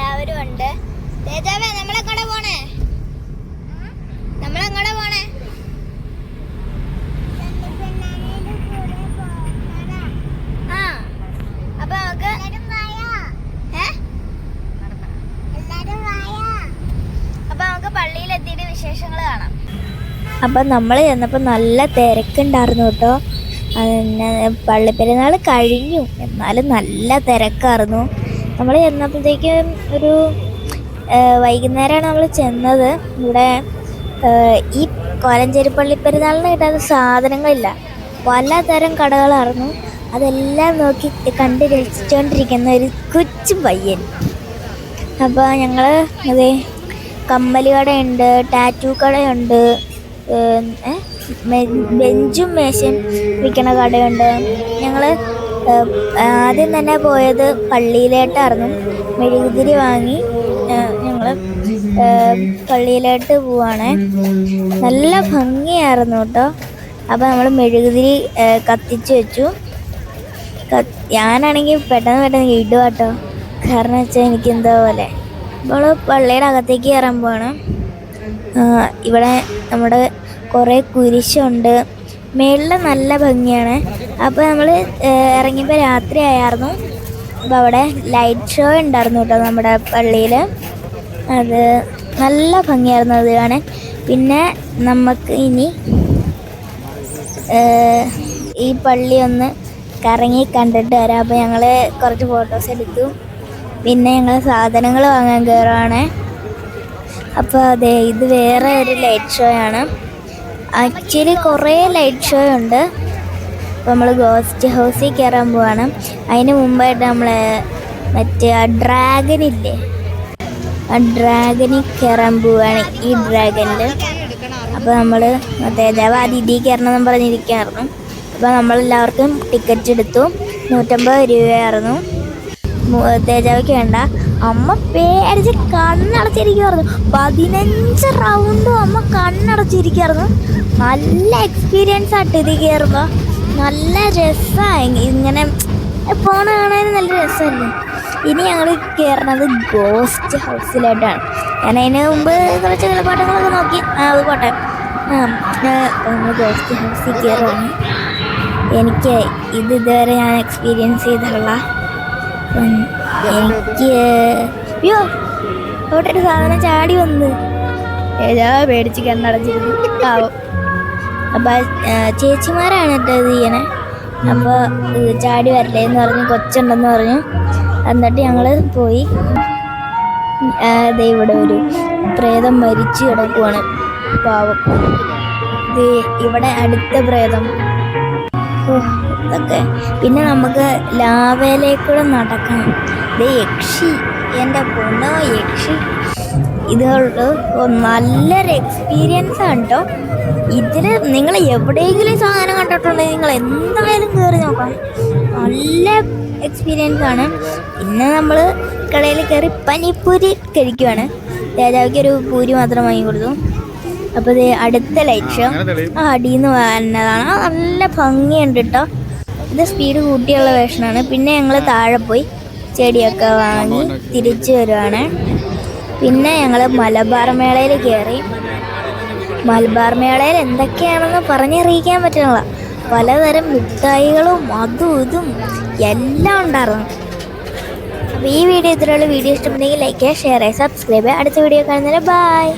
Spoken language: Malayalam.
എല്ലാവരും ഉണ്ട്. തേജാവേ നമ്മളെങ്ങടെ പോണേ? നമ്മളെങ്ങടെ പോണേ? ആ അപ്പൊ നമുക്ക്? അപ്പൊ നമുക്ക് വിശേഷങ്ങൾ കാണാം. അപ്പം നമ്മൾ ചെന്നപ്പോൾ നല്ല തിരക്കുണ്ടായിരുന്നു കേട്ടോ. പിന്നെ പള്ളിപ്പെരുന്നാൾ കഴിഞ്ഞു. എന്നാലും നല്ല തിരക്കായിരുന്നു. നമ്മൾ ചെന്നപ്പോഴത്തേക്കും ഒരു വൈകുന്നേരമാണ് നമ്മൾ ചെന്നത്. ഇവിടെ ഈ കോലഞ്ചേരി പള്ളിപ്പെരുന്നാളിന് കിട്ടാത്ത സാധനങ്ങളില്ല. പലതരം കടകളായിരുന്നു. അതെല്ലാം നോക്കി കണ്ട് രസിച്ചുകൊണ്ടിരിക്കുന്ന ഒരു കൊച്ചു പയ്യൻ. അപ്പോൾ ഞങ്ങൾ അതെ കമ്മൽ കടയുണ്ട് ടാറ്റു കടയുണ്ട് ബെഞ്ചും മേശയും വിൽക്കണ കടയുണ്ട്. ഞങ്ങൾ ആദ്യം തന്നെ പോയത് പള്ളിയിലേട്ടായിരുന്നു. മെഴുകുതിരി വാങ്ങി ഞങ്ങൾ പള്ളിയിലോട്ട് പോവാണ്. നല്ല ഭംഗിയായിരുന്നു കേട്ടോ. അപ്പോൾ നമ്മൾ മെഴുകുതിരി കത്തിച്ചു വെച്ചു. ഞാനാണെങ്കിൽ പെട്ടെന്ന് പെട്ടെന്ന് ഇടുക കേട്ടോ. കാരണം വെച്ചാൽ എനിക്ക് എന്തോ പോലെ. നമ്മൾ പള്ളിയുടെ അകത്തേക്ക് കയറാൻ പോവാണ്. ഇവിടെ നമ്മുടെ കുറേ കുരിശുണ്ട്. മേളിൽ നല്ല ഭംഗിയാണ്. അപ്പോൾ നമ്മൾ ഇറങ്ങിയപ്പോൾ രാത്രി ആയിരുന്നു അപ്പോൾ അവിടെ ലൈറ്റ് ഷോ ഉണ്ടായിരുന്നു കേട്ടോ നമ്മുടെ പള്ളിയിൽ അത് നല്ല ഭംഗിയായിരുന്നു അത് കാണാൻ. പിന്നെ നമുക്ക് ഇനി ഈ പള്ളി ഒന്ന് കറങ്ങി കണ്ടിട്ട് വരാം. അപ്പോൾ ഞങ്ങൾ കുറച്ച് ഫോട്ടോസ് എടുത്തു. പിന്നെ ഞങ്ങൾ സാധനങ്ങൾ വാങ്ങാൻ കയറുവാണ് അപ്പോൾ അതെ ഇത് വേറെ ഒരു ലൈറ്റ് ഷോ ആണ്. ആക്ച്വലി കുറേ ലൈറ്റ് ഷോ ഉണ്ട്. അപ്പോൾ നമ്മൾ ഗോസ്റ്റ് ഹൗസിൽ കയറാൻ പോവാണ്. അതിന് മുമ്പായിട്ട് നമ്മൾ മറ്റേ ആ ഡ്രാഗൻ ഇല്ലേ? ആ ഡ്രാഗനിൽ കയറാൻ പോവാണ് ഈ ഡ്രാഗനിൽ അപ്പോൾ നമ്മൾ ആദ്യം കയറണം എന്ന് പറഞ്ഞിരിക്കുകയായിരുന്നു. അപ്പോൾ നമ്മളെല്ലാവർക്കും ടിക്കറ്റ് എടുത്തു. നൂറ്റമ്പത് രൂപയായിരുന്നു. തേജാവയ്ക്ക് വേണ്ട. അമ്മ പേടിച്ച് കണ്ണടച്ചിരിക്കുമായിരുന്നു പതിനഞ്ച് റൗണ്ടും അമ്മ കണ്ണടച്ചിരിക്കുമായിരുന്നു നല്ല എക്സ്പീരിയൻസ് ആയിട്ട് ഇത് കയറുമ്പോൾ നല്ല രസമായി ഇങ്ങനെ പോണ കാണാനും നല്ല രസമല്ലേ? ഇനി ഞങ്ങൾ കയറണത് ഗോസ്റ്റ് ഹൗസിലോട്ടാണ് ഞാൻ അതിന് മുമ്പ് കുറച്ച് കളിപ്പാട്ടങ്ങളൊക്കെ നോക്കി. ആ അത് പോട്ടെ. ആ ഗോസ്റ്റ് ഹൗസിൽ കയറുകയാണ് എനിക്ക് ഇത് ഇതുവരെ ഞാൻ എക്സ്പീരിയൻസ് ചെയ്തിട്ടുള്ള എനിക്ക് അയ്യോ അവിടെ ഒരു സാധനം ചാടി വന്ന്. ഏതാ പേടിച്ച് കണ്ണടച്ചിരുന്നു. പാവം. അപ്പം ചേച്ചിമാരാണ് കേട്ടോ ഇത് ചെയ്യണേ. അപ്പോൾ ചാടി വരല്ലേ എന്ന് പറഞ്ഞ് കൊച്ചുണ്ടെന്ന് പറഞ്ഞു എന്നിട്ട് ഞങ്ങൾ പോയി. ദേ ഇവിടെ ഒരു പ്രേതം മരിച്ചു കിടക്കുവാണ്. പാവം. ദേ ഇവിടെ അടുത്ത പ്രേതം. ഇതൊക്കെ. പിന്നെ നമുക്ക് ലാവയിലേക്കൂടെ നടക്കണം. ഇത് യക്ഷി. എന്റെ പൊണ്ണോ യക്ഷി. ഇതുകൊണ്ട് നല്ലൊരു എക്സ്പീരിയൻസ് ആണ് കേട്ടോ ഇതിൽ നിങ്ങൾ എവിടെയെങ്കിലും സാധനം കണ്ടിട്ടുണ്ടെങ്കിൽ നിങ്ങൾ എന്തായാലും കയറി നോക്കാം നല്ല എക്സ്പീരിയൻസ് ആണ്. പിന്നെ നമ്മൾ കടയിൽ കയറി പനിപ്പൂരി കഴിക്കുവാണ്. രാജാവിക്ക് ഒരു പൂരി മാത്രം വാങ്ങി കൊടുത്തു അപ്പോൾ ഇത് അടുത്ത ഷോ ആ വരുന്നതാണ് ആ നല്ല ഭംഗിയുണ്ട് കേട്ടോ ഇത് സ്പീഡ് കൂട്ടിയുള്ള വേഷനാണ് പിന്നെ ഞങ്ങൾ താഴെ പോയി ചെടിയൊക്കെ വാങ്ങി തിരിച്ചു വരുവാണ്. പിന്നെ ഞങ്ങൾ മലബാർ മേളയിൽ കയറി മലബാർ മേളയിൽ എന്തൊക്കെയാണെന്ന് പറഞ്ഞറിയിക്കാൻ പറ്റുന്നില്ല. പലതരം മിഠായികളും അതും ഇതും എല്ലാം ഉണ്ടായിരുന്നു. അപ്പോൾ ഈ വീഡിയോ ഇത്രയുള്ള വീഡിയോ ഇഷ്ടപ്പെട്ടെങ്കിൽ ലൈക്ക് ചെയ്യുക ഷെയർ ചെയ്യുക സബ്സ്ക്രൈബ് ചെയ്യുക. അടുത്ത വീഡിയോ കാണുന്നതിന് ബൈ